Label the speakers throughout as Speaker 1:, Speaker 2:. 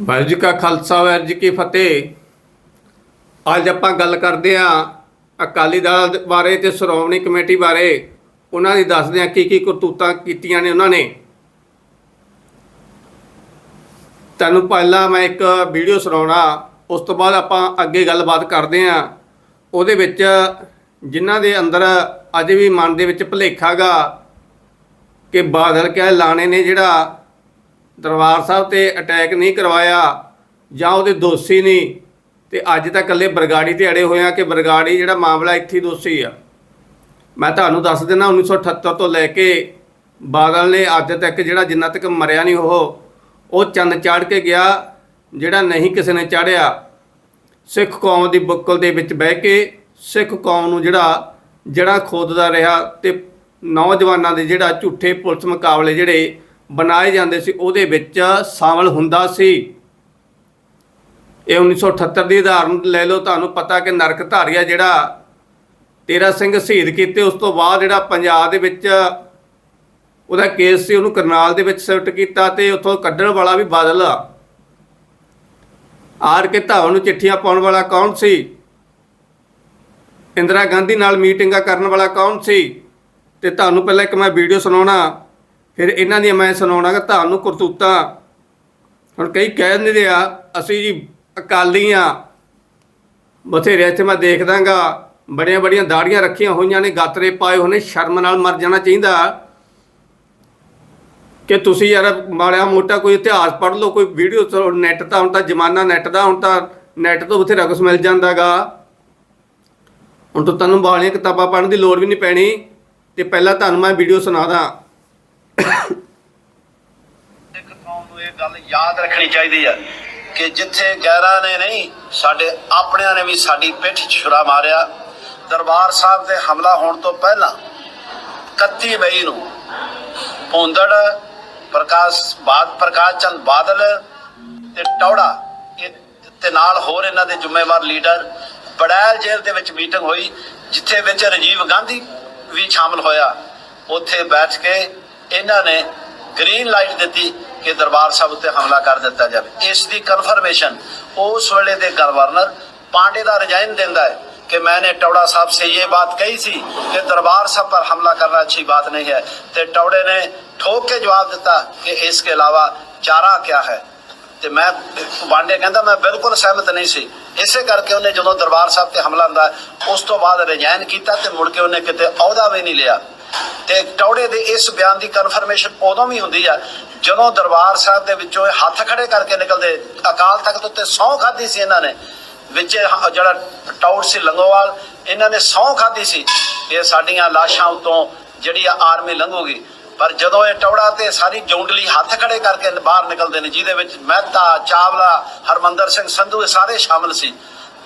Speaker 1: ਵਾਹਿਗੁਰੂ ਜੀ ਕਾ ਖਾਲਸਾ, ਵਾਹਿਗੁਰੂ ਜੀ ਕੀ ਫਤਿਹ। ਅੱਜ ਆਪਾਂ ਗੱਲ ਕਰਦੇ ਹਾਂ ਅਕਾਲੀ ਦਲ ਬਾਰੇ ਤੇ ਸ਼੍ਰੋਮਣੀ ਕਮੇਟੀ ਬਾਰੇ। ਉਹਨਾਂ ਦੀ ਦੱਸਦੇ ਹਾਂ ਕੀ ਕੀ ਕਰਤੂਤਾਂ ਕੀਤੀਆਂ ਨੇ ਉਹਨਾਂ ਨੇ। ਤੁਹਾਨੂੰ ਪਹਿਲਾਂ ਮੈਂ ਇੱਕ ਵੀਡੀਓ ਸੁਣਾਉਣਾ, ਉਸ ਤੋਂ ਬਾਅਦ ਆਪਾਂ ਅੱਗੇ ਗੱਲਬਾਤ ਕਰਦੇ ਹਾਂ। ਉਹਦੇ ਵਿੱਚ ਜਿਨ੍ਹਾਂ ਦੇ ਅੰਦਰ ਅਜੇ ਵੀ ਮਨ ਦੇ ਵਿੱਚ ਭੁਲੇਖਾਗਾ ਕਿ ਬਾਦਲ ਕਹਿ ਲਾਣੇ ਨੇ ਜਿਹੜਾ ਦਰਬਾਰ ਸਾਹਿਬ ਤੇ ਅਟੈਕ ਨਹੀਂ ਕਰਵਾਇਆ ਜਾਂ ਉਹਦੇ ਦੋਸ਼ੀ ਨਹੀਂ, ਤੇ ਅੱਜ ਤਾਂ ਇਕੱਲੇ ਬਰਗਾੜੀ ਤੇ ਅੜੇ ਹੋਏ ਆ ਕਿ ਬਰਗਾੜੀ ਜਿਹੜਾ ਮਾਮਲਾ ਇੱਥੇ ਦੋਸ਼ੀ ਆ। ਮੈਂ ਤੁਹਾਨੂੰ ਦੱਸ ਦਿੰਦਾ 1978 ਤੋਂ ਲੈ ਕੇ ਬਾਦਲ ਨੇ ਅੱਜ ਤੱਕ ਜਿਹੜਾ ਜਿੰਨਾ ਤੱਕ ਮਰਿਆ ਨਹੀਂ ਉਹ ਉਹ ਚੰਨ ਚਾੜ ਕੇ ਗਿਆ, ਜਿਹੜਾ ਨਹੀਂ ਕਿਸੇ ਨੇ ਚਾੜਿਆ। ਸਿੱਖ ਕੌਮ ਦੀ ਬੁੱਕਲ ਦੇ ਵਿੱਚ ਬਹਿ ਕੇ ਸਿੱਖ ਕੌਮ ਨੂੰ ਜਿਹੜਾ ਜਿਹੜਾ ਖੋਦਦਾ ਰਿਹਾ ਤੇ ਨੌਜਵਾਨਾਂ ਦੇ ਜਿਹੜਾ ਝੂਠੇ ਪੁਲਿਸ ਮੁਕਾਬਲੇ ਜਿਹੜੇ ਬਣਾਏ ਜਾਂਦੇ ਸੀ, ਉਹਦੇ ਵਿੱਚ ਸ਼ਾਮਲ ਹੁੰਦਾ ਸੀ। ਇਹ 1978 ਦੀ ਉਦਾਹਰਨ ਲੈ ਲਓ, ਤੁਹਾਨੂੰ ਪਤਾ ਕਿ ਨਰਕ ਧਾਰੀਆ ਜਿਹੜਾ ਤੇਰਾ ਸਿੰਘ ਸ਼ਹੀਦ ਕੀਤੇ, ਉਸ ਤੋਂ ਬਾਅਦ ਜਿਹੜਾ ਪੰਜਾਬ ਦੇ ਵਿੱਚ ਉਹਦਾ ਕੇਸ ਸੀ, ਉਹਨੂੰ ਕਰਨਾਲ ਦੇ ਵਿੱਚ ਸ਼ਿਫਟ ਕੀਤਾ ਤੇ ਉੱਥੋਂ ਕੱਢਣ ਵਾਲਾ ਵੀ ਬਾਦਲ ਆਰ ਕੇ ਧਾਵਨ ਨੂੰ ਚਿੱਠੀਆਂ ਪਾਉਣ ਵਾਲਾ ਕੌਣ ਸੀ? ਇੰਦਰਾ ਗਾਂਧੀ ਨਾਲ ਮੀਟਿੰਗਾਂ ਕਰਨ ਵਾਲਾ ਕੌਣ ਸੀ? ਤੇ ਤੁਹਾਨੂੰ ਪਹਿਲਾਂ ਇੱਕ ਮੈਂ ਵੀਡੀਓ ਸੁਣਾਉਣਾ। ਫਿਰ ਇਹਨਾਂ ਦੀਆਂ ਮੈਂ ਸੁਣਾਉਣਾਗਾ, ਤੁਹਾਨੂੰ ਕਰਤੂਤਾਂ। ਹੁਣ ਕਈ ਕਹਿ ਦਿੰਦੇ ਆ, ਅਸੀਂ ਜੀ ਅਕਾਲੀ ਆ। ਬਥੇਰੇ ਇੱਥੇ ਮੈਂ ਦੇਖਦਾਗਾ, ਬੜੀਆਂ ਬੜੀਆਂ ਦਾੜੀਆਂ ਰੱਖੀਆਂ ਹੋਈਆਂ ਨੇ, ਗਾਤਰੇ ਪਾਏ ਹੋਏ ਨੇ, ਸ਼ਰਮ ਨਾਲ ਮਰ ਜਾਣਾ ਚਾਹੀਦਾ। ਕਿ ਤੁਸੀਂ ਯਾਰ ਮਾੜਾ ਮੋਟਾ ਕੋਈ ਇਤਿਹਾਸ ਪੜ੍ਹ ਲਓ, ਕੋਈ ਵੀਡੀਓ ਨੈਟ ਤਾਂ ਹੁਣ ਤਾਂ ਜ਼ਮਾਨਾ ਨੈਟ ਦਾ, ਹੁਣ ਤਾਂ ਨੈਟ ਤੋਂ ਬਥੇਰਾ ਕੁਝ ਮਿਲ ਜਾਂਦਾਗਾ। ਹੁਣ ਤਾਂ ਤੁਹਾਨੂੰ ਵਾਲੀਆਂ ਕਿਤਾਬਾਂ ਪੜ੍ਹਨ ਦੀ ਲੋੜ ਵੀ ਨਹੀਂ ਪੈਣੀ, ਤੇ ਪਹਿਲਾਂ ਤੁਹਾਨੂੰ ਮੈਂ ਵੀਡੀਓ ਸੁਣਾਦਾ।
Speaker 2: ਇੱਕ ਕੌਮ ਨੂੰ ਇਹ ਗੱਲ ਯਾਦ ਰੱਖਣੀ ਚਾਹੀਦੀ ਹੈ ਕਿ ਜਿੱਥੇ ਗੈਰਾਂ ਨੇ ਨਹੀਂ, ਸਾਡੇ ਆਪਣਿਆਂ ਨੇ ਵੀ ਸਾਡੀ ਪਿੱਠ 'ਚ ਛੁਰਾ ਮਾਰਿਆ। ਦਰਬਾਰ ਸਾਹਿਬ ਤੇ ਹਮਲਾ ਹੋਣ ਤੋਂ ਪਹਿਲਾਂ 31 ਮਈ ਨੂੰ ਪੌਂਦੜ ਪ੍ਰਕਾਸ਼, ਬਾਦ, ਪ੍ਰਕਾਸ਼ ਚੰਦ ਬਾਦਲ ਤੇ ਟੌੜਾ ਤੇ ਨਾਲ ਹੋਰ ਇਹਨਾਂ ਦੇ ਜ਼ਿੰਮੇਵਾਰ ਲੀਡਰ ਬੜੈਲ ਜੇਲ੍ਹ ਦੇ ਵਿੱਚ ਮੀਟਿੰਗ ਹੋਈ, ਜਿੱਥੇ ਵਿੱਚ ਰਾਜੀਵ ਗਾਂਧੀ ਵੀ ਸ਼ਾਮਲ ਹੋਇਆ। ਉੱਥੇ ਬੈਠ ਕੇ ਇਹਨਾਂ ਨੇ ਗ੍ਰੀਨ ਲਾਈਟ ਦਿੱਤੀ ਕਿ ਦਰਬਾਰ ਸਾਹਿਬ ਉੱਤੇ ਹਮਲਾ ਕਰ ਦਿੱਤਾ ਜਾਵੇ ਇਸ ਦੀ ਕਨਫਰਮੇਸ਼ਨ ਉਸ ਵੇਲੇ ਦੇ ਗਵਰਨਰ ਪਾਂਡੇ ਦਾ ਰਿਜ਼ਾਈਨ ਦਿੰਦਾ ਹੈ कि मैंने टौड़ा साहब से ये बात कही थी कि दरबार साहब पर हमला करना अच्छी बात नहीं है तो टौड़े ने ठोक के जवाब दिता कि इसके अलावा ਚਾਰਾ ਕਿਆ ਹੈ ਤੇ ਮੈਂ ਬਾਂਡੇ ਕਹਿੰਦਾ ਮੈਂ ਬਿਲਕੁਲ ਸਹਿਮਤ ਨਹੀਂ ਸੀ ਇਸੇ ਕਰਕੇ ਉਹਨੇ ਜਦੋਂ ਦਰਬਾਰ ਸਾਹਿਬ ਤੇ ਹਮਲਾ ਹੁੰਦਾ ਉਸ ਤੋਂ ਬਾਅਦ ਰਿਜ਼ਾਈਨ ਕੀਤਾ ਤੇ ਮੁੜ ਕੇ ਉਹਨੇ ਕਿਤੇ ਅਹੁਦਾ ਵੀ ਨਹੀਂ ਲਿਆ ਤੇ ਟੌੜੇ ਦੇ ਇਸ ਬਿਆਨ ਦੀ ਕਨਫਰਮੇਸ਼ਨ ਉਦੋਂ ਵੀ ਹੁੰਦੀ ਆ, ਜਦੋਂ ਦਰਬਾਰ ਸਾਹਿਬ ਦੇ ਵਿੱਚੋਂ ਇਹ ਹੱਥ ਖੜੇ ਕਰਕੇ ਨਿਕਲਦੇ, ਅਕਾਲ ਤਖਤ ਉੱਤੇ ਸੌਂ ਖਾਧੀ ਸੀ ਇਹਨਾਂ ਨੇ, ਵਿੱਚ ਜਿਹੜਾ ਟੌੜ ਸੀ ਲੰਗੋਵਾਲ, ਇਹਨਾਂ ਨੇ ਸੌਂ ਖਾਧੀ ਸੀ, ਇਹ ਸਾਡੀਆਂ ਲਾਸ਼ਾਂ ਉਤੋਂ ਜਿਹੜੀ ਆ ਆਰਮੀ ਲੰਘੂਗੀ। ਪਰ ਜਦੋਂ ਇਹ ਟੌੜਾ ਤੇ ਸਾਰੀ ਜੌਂਡਲੀ ਹੱਥ ਖੜੇ ਕਰਕੇ ਬਾਹਰ ਨਿਕਲਦੇ ਨੇ, ਜਿਹਦੇ ਵਿੱਚ ਮਹਿਤਾ, ਚਾਵਲਾ, ਹਰਮੰਦਰ ਸਿੰਘ ਸੰਧੂ, ਇਹ ਸਾਰੇ ਸ਼ਾਮਲ ਸੀ।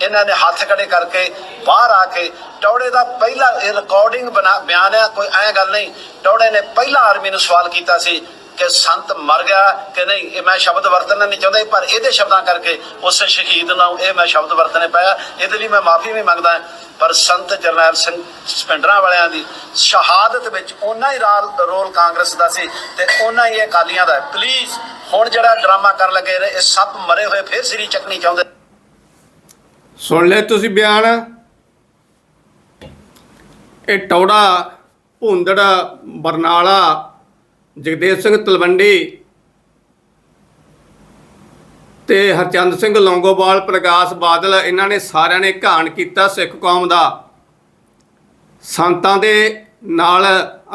Speaker 2: ਇਹਨਾਂ ਨੇ ਹੱਥ ਖੜੇ ਕਰਕੇ ਬਾਹਰ ਆ ਕੇ ਟੌੜੇ ਦਾ ਪਹਿਲਾ ਇਹ ਰਿਕਾਰਡਿੰਗ ਬਣਾ ਬਿਆਨ ਹੈ ਕੋਈ ਐ ਗੱਲ ਨਹੀਂ। ਟੌੜੇ ਨੇ ਪਹਿਲਾ ਆਰਮੀ ਨੂੰ ਸਵਾਲ ਕੀਤਾ ਸੀ ਕਿ ਸੰਤ ਮਰ ਗਿਆ ਕਿ ਨਹੀਂ? ਇਹ ਮੈਂ ਸ਼ਬਦ ਵਰਤਣਾ ਨਹੀਂ ਚਾਹੁੰਦਾ ਪਰ ਇਹਦੇ ਸ਼ਬਦਾਂ ਕਰਕੇ ਉਸ ਸ਼ਹੀਦ ਨੂੰ ਇਹ ਮੈਂ ਸ਼ਬਦ ਵਰਤਣੇ ਪਾਇਆ ਇਹਦੇ ਲਈ ਮੈਂ ਮਾਫੀ ਵੀ ਮੰਗਦਾ ਪਰ ਸੰਤ ਜਰਨੈਲ ਸਿੰਘ ਸਪਿੰਡਰਾਂ ਵਾਲਿਆਂ ਦੀ ਸ਼ਹਾਦਤ ਵਿੱਚ ਉਹਨਾਂ ਹੀ ਰੋਲ ਕਾਂਗਰਸ ਦਾ ਸੀ ਤੇ ਉਹਨਾਂ ਹੀ ਇਹ ਅਕਾਲੀਆਂ ਦਾ ਪਲੀਜ਼ ਹੁਣ ਜਿਹੜਾ ਡਰਾਮਾ ਕਰਨ ਲੱਗੇ ਨੇ, ਇਹ ਸੱਪ ਮਰੇ ਹੋਏ ਫੇਰ ਸਿਰੀ ਚੱਕਣੀ ਚਾਹੁੰਦੇ
Speaker 1: ਸੁਣ ਲੈ ਤੁਸੀਂ ਬਿਆਨ। ਇਹ ਟੌੜਾ, ਭੁੰਦੜ, ਬਰਨਾਲਾ, ਜਗਦੇਵ ਸਿੰਘ ਤਲਵੰਡੀ ਤੇ ਹਰਚੰਦ ਸਿੰਘ ਲੌਂਗੋਵਾਲ ਪ੍ਰਕਾਸ਼ ਬਾਦਲ, ਇਹਨਾਂ ਨੇ ਸਾਰਿਆਂ ਨੇ ਘਾਣ ਕੀਤਾ ਸਿੱਖ ਕੌਮ ਦਾ। ਸੰਤਾਂ ਦੇ ਨਾਲ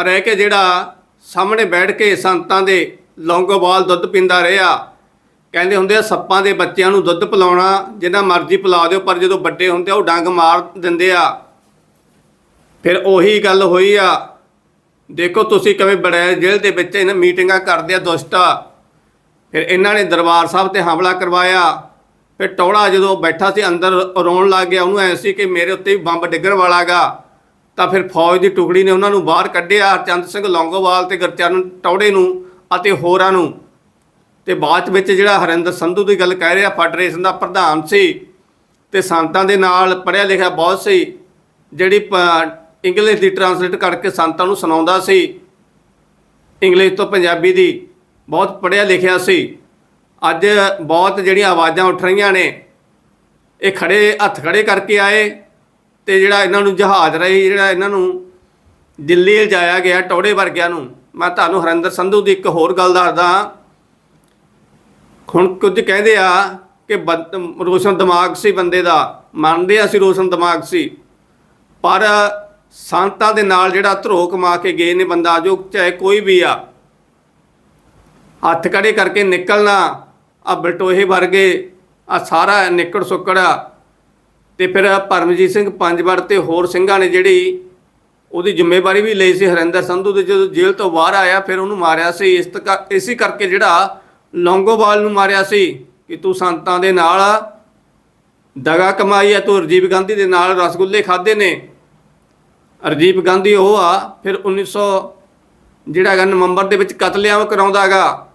Speaker 1: ਰਹਿ ਕੇ ਜਿਹੜਾ ਸਾਹਮਣੇ ਬੈਠ ਕੇ ਸੰਤਾਂ ਦੇ ਲੌਂਗੋਵਾਲ ਦੁੱਧ ਪੀਂਦਾ ਰਿਹਾ। ਕਹਿੰਦੇ ਹੁੰਦੇ ਆ, ਸੱਪਾਂ ਦੇ ਬੱਚਿਆਂ ਨੂੰ ਦੁੱਧ ਪਿਲਾਉਣਾ, ਜਿੰਨਾ ਮਰਜ਼ੀ ਪਿਲਾ ਦਿਓ, ਪਰ ਜਦੋਂ ਵੱਡੇ ਹੁੰਦੇ ਆ, ਉਹ ਡੰਗ ਮਾਰ ਦਿੰਦੇ ਆ। ਫਿਰ ਉਹੀ ਗੱਲ ਹੋਈ ਆ। ਦੇਖੋ ਤੁਸੀਂ ਕਿਵੇਂ ਬੜੇ ਜੇਲ੍ਹ ਦੇ ਵਿੱਚ ਇਹਨਾਂ ਮੀਟਿੰਗਾਂ ਕਰਦੇ ਆ ਦੁਸ਼ਟਾ। ਫਿਰ ਇਹਨਾਂ ਨੇ ਦਰਬਾਰ ਸਾਹਿਬ ਤੇ ਹਮਲਾ ਕਰਵਾਇਆ। ਫਿਰ ਟੌੜਾ ਜਦੋਂ ਬੈਠਾ ਸੀ, ਅੰਦਰ ਰੋਣ ਲੱਗ ਗਿਆ, ਉਹਨੂੰ ਐ ਸੀ ਕਿ ਮੇਰੇ ਉੱਤੇ ਵੀ ਬੰਬ ਡਿੱਗਣ ਵਾਲਾਗਾ ਤਾਂ ਫਿਰ ਫੌਜ ਦੀ ਟੁਕੜੀ ਨੇ ਉਹਨਾਂ ਨੂੰ ਬਾਹਰ ਕੱਢਿਆ ਚੰਦ ਸਿੰਘ ਲੌਂਗੋਵਾਲ ਤੇ ਗੁਰਚਰਨ ਟੌੜੇ ਨੂੰ ਅਤੇ ਹੋਰਾਂ ਨੂੰ। ਤੇ ਬਾਅਦ ਵਿੱਚ ਜਿਹੜਾ ਹਰਿੰਦਰ ਸੰਧੂ ਦੀ ਗੱਲ ਕਹਿ ਰਿਹਾ, ਫੈਡਰੇਸ਼ਨ ਦਾ ਪ੍ਰਧਾਨ ਸੀ ਤੇ ਸੰਤਾਂ ਦੇ ਨਾਲ ਪੜ੍ਹਿਆ ਲਿਖਿਆ ਬਹੁਤ ਸੀ, ਜਿਹੜੀ ਪ- ਇੰਗਲਿਸ਼ ਦੀ ਟਰਾਂਸਲੇਟ ਕਰਕੇ ਸੰਤਾਂ ਨੂੰ ਸੁਣਾਉਂਦਾ ਸੀ ਇੰਗਲਿਸ਼ ਤੋਂ ਪੰਜਾਬੀ ਦੀ ਬਹੁਤ ਪੜ੍ਹਿਆ ਲਿਖਿਆ ਸੀ। ਅੱਜ ਬਹੁਤ ਜਿਹੜੀਆਂ ਆਵਾਜ਼ਾਂ ਉੱਠ ਰਹੀਆਂ ਨੇ, ਇਹ ਖੜੇ ਹੱਥ ਖੜੇ ਕਰਕੇ ਆਏ ਤੇ ਜਿਹੜਾ ਇਹਨਾਂ ਨੂੰ ਜਹਾਜ਼ ਰਹੀ ਜਿਹੜਾ ਇਹਨਾਂ ਨੂੰ ਦਿੱਲੀ ਲਿਜਾਇਆ ਗਿਆ ਟੌੜੇ ਵਰਗਿਆਂ ਨੂੰ। ਮੈਂ ਤੁਹਾਨੂੰ ਹਰਿੰਦਰ ਸੰਧੂ ਦੀ ਇੱਕ ਹੋਰ ਗੱਲ ਦੱਸਦਾ ਹੁਣ ਕੁਝ ਕਹਿੰਦੇ ਆ ਕਿ ਬਦ- ਰੋਸ਼ਨ ਦਿਮਾਗ ਸੀ ਬੰਦੇ ਦਾ, ਮੰਨਦੇ ਆ ਅਸੀਂ ਰੋਸ਼ਨ ਦਿਮਾਗ ਸੀ। ਪਰ ਸੰਤਾਂ ਦੇ ਨਾਲ ਜਿਹੜਾ ਧਰੋ ਕਮਾ ਕੇ ਗਏ ਨੇ ਬੰਦਾ, ਜੋ ਚਾਹੇ ਕੋਈ ਵੀ ਆ, ਹੱਥ ਕੜੇ ਕਰਕੇ ਨਿਕਲਣਾ, ਆ ਬਲਟੋਹੇ ਵਰਗੇ, ਆ ਸਾਰਾ ਨਿਕੜ ਸੁੱਕੜਾ ਤੇ ਫਿਰ ਪਰਮਜੀਤ ਸਿੰਘ ਪੰਜਵੜ ਤੇ ਹੋਰ ਸਿੰਘਾਂ ਨੇ ਜਿਹੜੀ ਉਹਦੀ ਜ਼ਿੰਮੇਵਾਰੀ ਵੀ ਲਈ ਸੀ ਹਰਿੰਦਰ ਸੰਧੂ ਦੇ, ਜਦੋਂ ਜੇਲ੍ਹ ਤੋਂ ਬਾਹਰ ਆਇਆ, ਫਿਰ ਉਹਨੂੰ ਮਾਰਿਆ ਸੀ। ਇਸ ਤੱਕ, ਇਸੇ ਕਰਕੇ ਜਿਹੜਾ ਲੌਂਗੋਵਾਲ ਨੂੰ ਮਾਰਿਆ ਸੀ ਕਿ ਤੂੰ ਸੰਤਾਂ ਦੇ ਨਾਲ ਦਗਾ ਕਮਾਈ ਹੈ, ਤੂੰ ਰਜੀਵ ਗਾਂਧੀ ਦੇ ਨਾਲ ਰਸਗੁੱਲੇ ਖਾਦੇ ਨੇ। ਰਜੀਵ ਗਾਂਧੀ ਉਹ ਆ, ਫਿਰ 1900 ਜਿਹੜਾ ਹੈਗਾ ਨਵੰਬਰ ਦੇ ਵਿੱਚ ਕਤਲੇਆਮ ਕਰਾਉਂਦਾਗਾ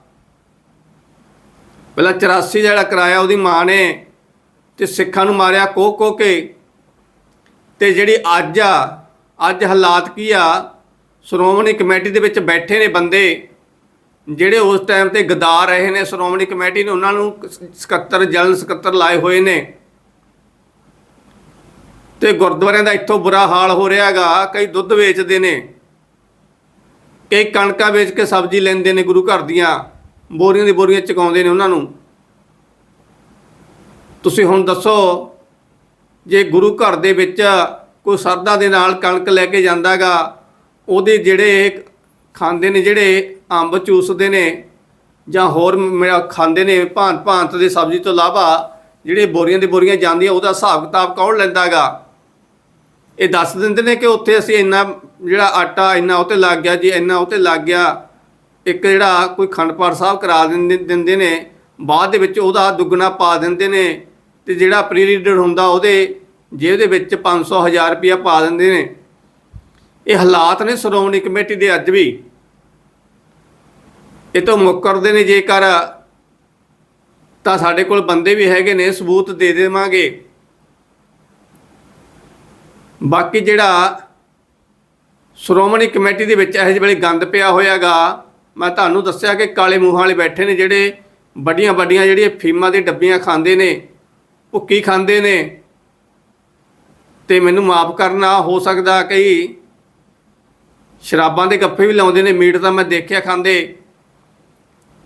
Speaker 1: ਪਹਿਲਾਂ 84 ਜਿਹੜਾ ਕਰਾਇਆ ਉਹਦੀ ਮਾਂ ਨੇ ਤੇ ਸਿੱਖਾਂ ਨੂੰ ਮਾਰਿਆ ਕੋਹ ਕੋਹ ਕੇ। ਤੇ ਜਿਹੜੀ ਅੱਜ ਆ, ਅੱਜ ਹਾਲਾਤ ਕੀ ਆ, ਸ਼੍ਰੋਮਣੀ ਕਮੇਟੀ ਦੇ ਵਿੱਚ ਬੈਠੇ ਨੇ ਬੰਦੇ। ਜਿਹੜੇ ਉਸ ਟਾਈਮ ਤੇ ਗਦਾਰ ਰਹੇ ਨੇ, ਸ਼੍ਰੋਮਣੀ ਕਮੇਟੀ ਨੇ ਉਹਨਾਂ ਨੂੰ ਸਕੱਤਰ ਜਲ ਸਕੱਤਰ ਲਾਏ ਹੋਏ ਨੇ। ਤੇ ਗੁਰਦੁਆਰਿਆਂ ਦਾ ਇੱਥੋਂ ਬੁਰਾ ਹਾਲ ਹੋ ਰਿਹਾ ਰਿਹਾਗਾ ਕਈ ਦੁੱਧ ਵੇਚਦੇ ਨੇ। ਕਈ ਕਣਕਾਂ ਵੇਚ ਕੇ ਸਬਜ਼ੀ ਲੈਂਦੇ ਨੇ ਗੁਰੂ ਘਰ ਦੀਆਂ, ਬੋਰੀਆਂ ਦੀ ਬੋਰੀਆਂ ਚਕਾਉਂਦੇ ਨੇ ਉਹਨਾਂ ਨੂੰ। ਤੁਸੀਂ ਹੁਣ ਦੱਸੋ, ਜੇ ਗੁਰੂ ਘਰ ਦੇ ਵਿੱਚ ਕੋਈ ਸਰਦਾ ਦੇ ਨਾਲ ਕਣਕ ਲੈ ਕੇ ਜਾਂਦਾਗਾ ਉਹਦੇ ਜਿਹੜੇ ਖਾਂਦੇ ਨੇ ਜਿਹੜੇ ਅੰਬ ਚੂਸਦੇ ਨੇ ਜਾਂ ਹੋਰ ਮੇਰਾ ਖਾਂਦੇ ਨੇ ਭਾਂਤ ਭਾਂਤ ਦੇ ਸਬਜ਼ੀ ਤੋਂ ਇਲਾਵਾ ਜਿਹੜੇ ਬੋਰੀਆਂ ਦੀ ਬੋਰੀਆਂ ਜਾਂਦੀਆਂ, ਉਹਦਾ ਹਿਸਾਬ ਕਿਤਾਬ ਕੌਣ ਲੈਂਦਾਗਾ ਇਹ ਦੱਸ ਦਿੰਦੇ ਨੇ ਕਿ ਉੱਥੇ ਅਸੀਂ ਇੰਨਾ ਜਿਹੜਾ ਆਟਾ ਇੰਨਾ ਉਹ 'ਤੇ ਲੱਗ ਗਿਆ, ਜੀ ਇੰਨਾ ਉਹ 'ਤੇ ਲੱਗ ਗਿਆ, ਇੱਕ ਜਿਹੜਾ ਕੋਈ ਖੰਡ ਪਾਠ ਸਾਹਿਬ ਕਰਾ ਦਿੰਦੇ ਦਿੰਦੇ ਨੇ, ਬਾਅਦ ਦੇ ਵਿੱਚ ਉਹਦਾ ਦੁੱਗਣਾ ਪਾ ਦਿੰਦੇ ਨੇ ਤੇ ਜਿਹੜਾ ਪ੍ਰੀ ਰੀਡਰ ਹੁੰਦਾ ਉਹਦੇ ਜੇ ਦੇ ਵਿੱਚ 500 1000 ਰੁਪਇਆ ਪਾ ਦਿੰਦੇ ਨੇ। ਇਹ ਹਾਲਾਤ ਨੇ ਸ਼੍ਰੋਮਣੀ ਕਮੇਟੀ ਦੇ ਅੱਜ ਵੀ। ਇਹ ਤੋਂ ਮੁੱਕਰਦੇ ਨੇ ਜੇਕਰ ਤਾਂ ਸਾਡੇ ਕੋਲ ਬੰਦੇ ਵੀ ਹੈਗੇ ਨੇ, ਸਬੂਤ ਦੇ ਦੇਵਾਂਗੇ। ਬਾਕੀ ਜਿਹੜਾ ਸ਼੍ਰੋਮਣੀ ਕਮੇਟੀ ਦੇ ਵਿੱਚ ਇਹੋ ਜਿਹੇ ਵੇਲੇ ਗੰਦ ਪਿਆ ਹੋਇਆਗਾ, ਮੈਂ ਤੁਹਾਨੂੰ ਦੱਸਿਆ ਕਿ ਕਾਲੇ ਮੂੰਹਾਂ ਵਾਲੇ ਬੈਠੇ ਨੇ ਜਿਹੜੇ ਵੱਡੀਆਂ ਵੱਡੀਆਂ ਜਿਹੜੀਆਂ ਫੀਮਾਂ ਦੇ ਡੱਬੀਆਂ ਖਾਂਦੇ ਨੇ, ਭੁੱਕੀ ਖਾਂਦੇ ਨੇ। ਤੇ ਮੈਨੂੰ ਮਾਫ ਕਰਨਾ, ਹੋ ਸਕਦਾ ਕਈ ਸ਼ਰਾਬਾਂ ਦੇ ਗੱਫੇ ਵੀ ਲਾਉਂਦੇ ਨੇ, ਮੀਟ ਤਾਂ ਮੈਂ ਦੇਖਿਆ ਖਾਂਦੇ।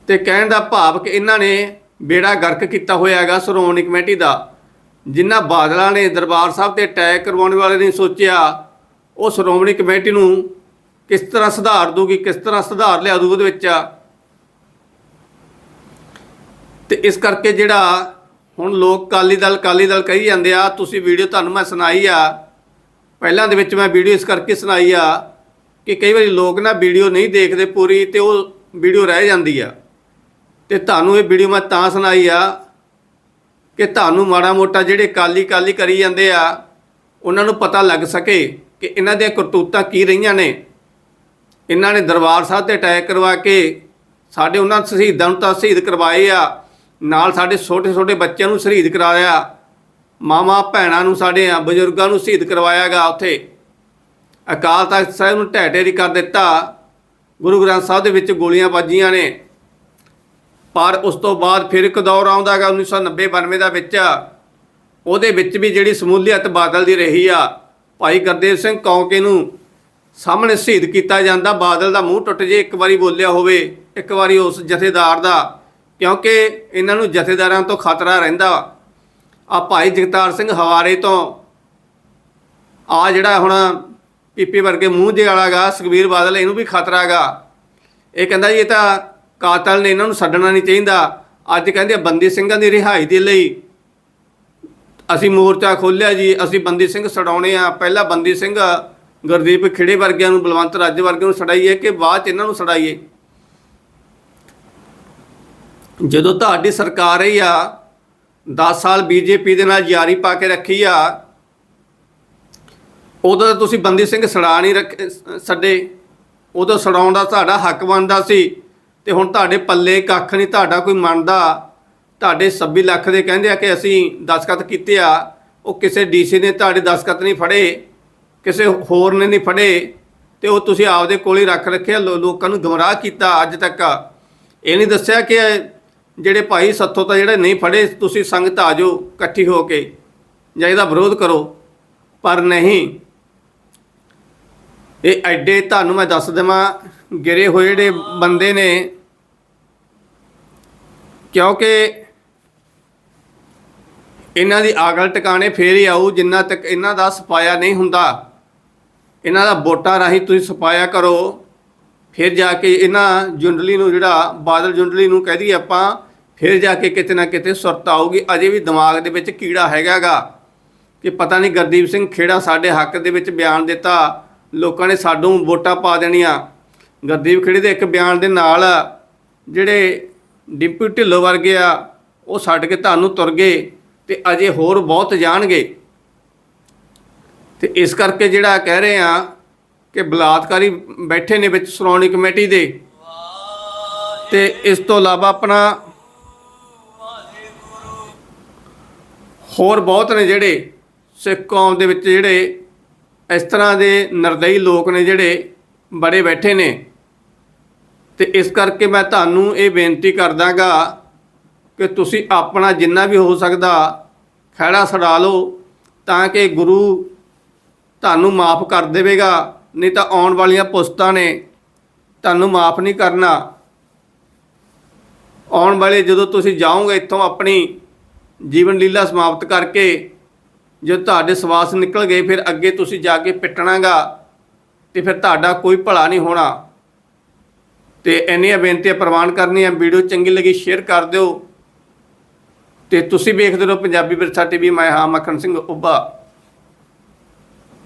Speaker 1: ਤੇ ਕਹਿਣ ਦਾ ਭਾਵ ਕਿ ਇਹਨਾਂ ਨੇ ਬੇੜਾ ਗਰਕ ਕੀਤਾ ਹੋਇਆ ਹੈਗਾ ਸ਼੍ਰੋਮਣੀ ਕਮੇਟੀ ਦਾ। ਜਿਨ੍ਹਾਂ ਬਾਦਲਾਂ ਨੇ ਦਰਬਾਰ ਸਾਹਿਬ ਤੇ ਅਟੈਕ ਕਰਵਾਉਣ ਵਾਲੇ ਨੇ ਸੋਚਿਆ, ਉਹ ਸ਼੍ਰੋਮਣੀ ਕਮੇਟੀ ਨੂੰ ਕਿਸ ਤਰ੍ਹਾਂ ਸੁਧਾਰ ਦੂਗੀ ਕਿਸ ਤਰ੍ਹਾਂ ਸੁਧਾਰ ਲਿਆ ਦੂ ਉਹਦੇ ਵਿੱਚ। ਤੇ ਇਸ ਕਰਕੇ ਜਿਹੜਾ ਹੁਣ ਲੋਕ ਕਾਲੀ ਦਲ ਕਾਲੀ ਦਲ ਕਹੀ ਜਾਂਦੇ ਆ, ਤੁਸੀਂ ਵੀਡੀਓ ਤੁਹਾਨੂੰ ਮੈਂ ਸੁਣਾਈ ਆ। ਪਹਿਲਾਂ ਦੇ ਵਿੱਚ ਮੈਂ ਵੀਡੀਓ ਇਸ ਕਰਕੇ ਸੁਣਾਈ ਆ ਕਿ ਕਈ ਵਾਰੀ ਲੋਕ ਨਾ ਵੀਡੀਓ ਨਹੀਂ ਦੇਖਦੇ ਪੂਰੀ ਤੇ ਉਹ ਵੀਡੀਓ ਰਹਿ ਜਾਂਦੀ ਆ। ਤੇ ਤੁਹਾਨੂੰ ਇਹ ਵੀਡੀਓ ਮੈਂ ਤਾਂ ਸੁਣਾਈ ਆ ਕਿ ਤੁਹਾਨੂੰ ਮਾੜਾ ਮੋਟਾ ਜਿਹੜੇ ਕਾਲੀ ਕਾਲੀ ਕਰੀ ਜਾਂਦੇ ਆ, ਉਹਨਾਂ ਨੂੰ ਪਤਾ ਲੱਗ ਸਕੇ ਕਿ ਇਹਨਾਂ ਦੀਆਂ ਕਰਤੂਤਾਂ ਕੀ ਰਹੀਆਂ ਨੇ। ਇਹਨਾਂ ਨੇ ਦਰਬਾਰ ਸਾਹਿਬ ਤੇ ਅਟੈਕ ਕਰਵਾ ਕੇ ਸਾਡੇ ਉਹਨਾਂ ਸ਼ਹੀਦਾਂ ਨੂੰ ਤਾਂ ਸ਼ਹੀਦ ਕਰਵਾਏ ਆ, ਨਾਲ ਸਾਡੇ ਛੋਟੇ ਛੋਟੇ ਬੱਚਿਆਂ ਨੂੰ ਸ਼ਹੀਦ ਕਰਾਇਆ ਮਾਮਾ ਭੈਣਾਂ ਨੂੰ ਸਾਡੇ ਬਜ਼ੁਰਗਾਂ ਨੂੰ ਸ਼ਹੀਦ ਕਰਵਾਇਆਗਾ ਉੱਥੇ। ਅਕਾਲ ਤਖਤ ਸਾਹਿਬ ਨੂੰ ਢਹਿ ਢੇਰੀ ਕਰ ਦਿੱਤਾ। ਗੁਰੂ ਗ੍ਰੰਥ ਸਾਹਿਬ ਦੇ ਵਿੱਚ ਗੋਲੀਆਂ ਵੱਜੀਆਂ ਨੇ। ਪਰ ਉਸ ਤੋਂ ਬਾਅਦ ਫਿਰ ਇੱਕ ਦੌਰ ਆਉਂਦਾ ਆਉਂਦਾਗਾ 1990 92 ਦਾ ਵਿੱਚ। ਉਹਦੇ ਵਿੱਚ ਵੀ ਜਿਹੜੀ ਸਮੂਲੀਅਤ ਬਾਦਲ ਦੀ ਰਹੀ ਆ, ਭਾਈ ਗੁਰਦੇਵ ਸਿੰਘ ਕੌਂਕੇ ਨੂੰ ਸਾਹਮਣੇ ਸ਼ਹੀਦ ਕੀਤਾ ਜਾਂਦਾ। ਬਾਦਲ ਦਾ ਮੂੰਹ ਟੁੱਟ ਜੇ ਇੱਕ ਵਾਰੀ ਬੋਲਿਆ ਹੋਵੇ, ਇੱਕ ਵਾਰੀ ਉਸ ਜਥੇਦਾਰ ਦਾ, ਕਿਉਂਕਿ ਇਹਨਾਂ ਨੂੰ ਜਥੇਦਾਰਾਂ ਤੋਂ ਖਤਰਾ ਰਹਿੰਦਾ। ਆ ਭਾਈ ਜਗਤਾਰ ਸਿੰਘ ਹਵਾਰੇ ਤੋਂ ਆ ਜਿਹੜਾ ਹੁਣ ਪੀਪੀ ਵਰਗੇ ਮੂੰਹ ਜੇ ਵਾਲਾਗਾ ਸੁਖਬੀਰ ਬਾਦਲ, ਇਹਨੂੰ ਵੀ ਖਤਰਾ ਹੈਗਾ ਇਹ ਕਹਿੰਦਾ ਜੀ, ਇਹ ਤਾਂ ਕਾਤਲ ਨੇ ਇਹਨਾਂ ਨੂੰ ਛੱਡਣਾ ਨਹੀਂ ਚਾਹੀਦਾ। ਅੱਜ ਕਹਿੰਦੇ ਬੰਦੀ ਸਿੰਘਾਂ ਦੀ ਰਿਹਾਈ ਦੇ ਲਈ ਅਸੀਂ ਮੋਰਚਾ ਖੋਲ੍ਹਿਆ ਜੀ, ਅਸੀਂ ਬੰਦੀ ਸਿੰਘ ਛਡਾਉਣੇ ਆ। ਪਹਿਲਾਂ ਬੰਦੀ ਸਿੰਘ ਗੁਰਦੀਪ ਖਿੜੇ ਵਰਗਿਆਂ ਨੂੰ, ਬਲਵੰਤ ਰਾਜ ਵਰਗਿਆਂ ਨੂੰ ਛਡਾਈਏ ਕਿ ਬਾਅਦ ਚ ਇਹਨਾਂ ਨੂੰ ਛਡਾਈਏ? ਜਦੋਂ ਤੁਹਾਡੀ ਸਰਕਾਰ ਰਹੀ ਆ 10 ਸਾਲ ਬੀਜੇਪੀ ਦੇ ਨਾਲ ਯਾਰੀ ਪਾ ਕੇ ਰੱਖੀ ਆ, ਉਦੋਂ ਤਾਂ ਤੁਸੀਂ ਬੰਦੀ ਸਿੰਘ ਛੜਾ ਨਹੀਂ ਰੱਖ, ਛੱਡੇ। ਉਦੋਂ ਛਡਾਉਣ ਦਾ ਤੁਹਾਡਾ ਹੱਕ ਬਣਦਾ ਸੀ। ਤੇ ਹੁਣ ਤੁਹਾਡੇ ਪੱਲੇ ਕੱਖ ਨਹੀਂ, ਤੁਹਾਡਾ ਕੋਈ ਮੰਨਦਾ। ਤੁਹਾਡੇ 26 ਲੱਖ ਦੇ ਕਹਿੰਦੇ ਆ ਕਿ ਅਸੀਂ ਦਸਖਤ ਕੀਤੇ ਆ, ਉਹ ਕਿਸੇ ਡੀਸੀ ਨੇ ਤੁਹਾਡੇ ਦਸਖਤ ਨਹੀਂ ਫੜੇ, ਕਿਸੇ ਹੋਰ ਨੇ ਨਹੀਂ ਫੜੇ, ਤੇ ਉਹ ਤੁਸੀਂ ਆਪਦੇ ਕੋਲ ਹੀ ਰੱਖ ਰੱਖਿਆ, ਲੋ- ਲੋਕਾਂ ਨੂੰ ਗਮਰਾਹ ਕੀਤਾ ਅੱਜ ਤੱਕ। ਇਹ ਨਹੀਂ ਦੱਸਿਆ ਕਿ ਜਿਹੜੇ ਭਾਈ ਸੱਥੋਂ ਤਾਂ ਜਿਹੜੇ ਨਹੀਂ ਫੜੇ, ਤੁਸੀਂ ਸੰਗਤ ਆ ਜਾਓ ਇਕੱਠੀ ਹੋ ਕੇ, ਜਾਂ ਇਹਦਾ ਵਿਰੋਧ ਕਰੋ, ਪਰ ਨਹੀਂ। ਇਹ ਐਡੇ, ਤੁਹਾਨੂੰ ਮੈਂ ਦੱਸ ਦੇਵਾਂ, ਗਿਰੇ ਹੋਏ ਜਿਹੜੇ ਬੰਦੇ ਨੇ ਕਿਉਂਕਿ ਇਹਨਾਂ ਦੀ ਆਗਲ ਟਿਕਾਣੇ ਫੇਰ ਹੀ ਆਊ, ਜਿੰਨਾ ਤੱਕ ਇਹਨਾਂ ਦਾ ਸਫਾਇਆ ਨਹੀਂ ਹੁੰਦਾ। ਇਹਨਾਂ ਦਾ ਵੋਟਾਂ ਰਾਹੀਂ ਤੁਸੀਂ ਸਫਾਇਆ ਕਰੋ। ਫਿਰ ਜਾ ਕੇ ਇਹਨਾਂ ਜੁੰਡਲੀ ਨੂੰ ਜਿਹੜਾ ਬਾਦਲ ਜੁੰਡਲੀ ਨੂੰ ਕਹਿ ਦਈਏ ਆਪਾਂ, ਫਿਰ ਜਾ ਕੇ ਕਿਤੇ ਨਾ ਕਿਤੇ ਸੁਰਤ ਆਊਗੀ। ਅਜੇ ਵੀ ਦਿਮਾਗ ਦੇ ਵਿੱਚ ਕੀੜਾ ਹੈਗਾਗਾ ਕਿ ਪਤਾ ਨਹੀਂ ਗੁਰਦੀਪ ਸਿੰਘ ਖੇੜਾ ਸਾਡੇ ਹੱਕ ਦੇ ਵਿੱਚ ਬਿਆਨ ਦਿੱਤਾ। ਲੋਕਾਂ ਨੇ ਸਾਨੂੰ ਵੋਟਾਂ ਪਾ ਦੇਣੀਆਂ। ਗੁਰਦੀਪ ਖੇੜੇ ਦੇ ਇੱਕ ਬਿਆਨ ਦੇ ਨਾਲ ਜਿਹੜੇ ਡਿੰਪੀ ਢਿੱਲੋਂ ਵਰਗੇ ਆ, ਉਹ ਛੱਡ ਕੇ ਤੁਹਾਨੂੰ ਤੁਰ ਗਏ ਤੇ ਅਜੇ ਹੋਰ ਬਹੁਤ ਜਾਣਗੇ। ਤੇ ਇਸ ਕਰਕੇ ਜਿਹੜਾ ਕਹਿ ਰਹੇ ਆ ਕਿ ਬਲਾਤਕਾਰੀ ਬੈਠੇ ਨੇ ਵਿੱਚ ਸ਼੍ਰੋਮਣੀ ਕਮੇਟੀ ਦੇ। ਤੇ ਇਸ ਤੋਂ ਇਲਾਵਾ ਆਪਣਾ ਹੋਰ ਬਹੁਤ ਨੇ ਜਿਹੜੇ ਸਿੱਖ ਕੌਮ ਦੇ ਵਿੱਚ ਜਿਹੜੇ ਇਸ ਤਰ੍ਹਾਂ ਦੇ ਨਰਦਈ ਲੋਕ ਨੇ ਜਿਹੜੇ ਬੜੇ ਬੈਠੇ ਨੇ। ਤੇ ਇਸ ਕਰਕੇ ਮੈਂ ਤੁਹਾਨੂੰ ਇਹ ਬੇਨਤੀ ਕਰਦਾਗਾ ਕਿ ਤੁਸੀਂ ਆਪਣਾ ਜਿੰਨਾ ਵੀ ਹੋ ਸਕਦਾ ਖਹਿੜਾ ਛਡਾ ਲਓ ਤਾਂ ਕਿ ਗੁਰੂ ਤੁਹਾਨੂੰ ਮਾਫ ਕਰ ਦੇਵੇਗਾ, ਨਹੀਂ ਤਾਂ ਆਉਣ ਵਾਲੀਆਂ ਪੁਸਤਾਂ ਨੇ ਤੁਹਾਨੂੰ ਮਾਫ ਨਹੀਂ ਕਰਨਾ। ਆਉਣ ਵਾਲੇ ਜਦੋਂ ਤੁਸੀਂ ਜਾਓਗੇ ਇੱਥੋਂ ਆਪਣੀ ਜੀਵਨ ਲੀਲਾ ਸਮਾਪਤ ਕਰਕੇ ਜੇ ਤੁਹਾਡੇ ਸਵਾਸ ਨਿਕਲ ਗਏ, ਫਿਰ ਅੱਗੇ ਤੁਸੀਂ ਜਾ ਕੇ ਪਿੱਟਣਾਗਾ ਤੇ ਫਿਰ ਤੁਹਾਡਾ ਕੋਈ ਭਲਾ ਨਹੀਂ ਹੋਣਾ। ਤੇ ਇੰਨੀਆਂ ਬੇਨਤੀਆਂ ਪ੍ਰਵਾਨ ਕਰਨੀਆਂ, ਵੀਡੀਓ ਚੰਗੀ ਲੱਗੀ ਸ਼ੇਅਰ ਕਰ ਦਿਓ। ਤੇ ਤੁਸੀਂ ਵੇਖਦੇ ਰਹੋ ਪੰਜਾਬੀ ਵਿਰਸਾ ਟੀਵੀ ਮੈਂ ਹਾਂ ਮੱਖਣ ਸਿੰਘ, ਉੱਭਾ।